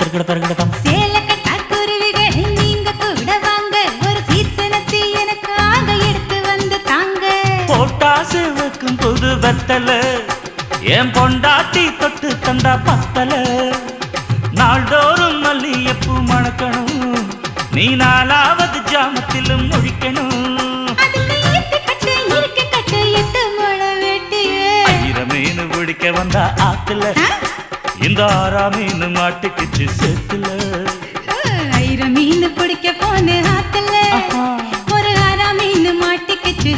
தருகட தருகட தம் சேலக்கட்டா குருவிகள் நீங்க கூட வாங்க ஒரு சீசனத்தை எனக்காக எடுத்து வந்து தாங்க. போட்டாசு வைக்கும் புது வெத்தல என் பொண்டாட்டி தொட்டு தந்தா பத்தல. நாள்தோறும் மல்லியப்பூ மணக்கணும் நீ நாலாவது ஜாமத்திலும் முழிக்கணும். ஆயிரம் மீன் பிடிக்க வந்தா ஆத்துல இந்த ஆறாமீன் மாட்டிக்கிச்சு செத்துல. ஆயிரம் மீன் பிடிக்க போன ஆத்துல. ஒரு ஆறாமீன் மாட்டிக்கிச்சு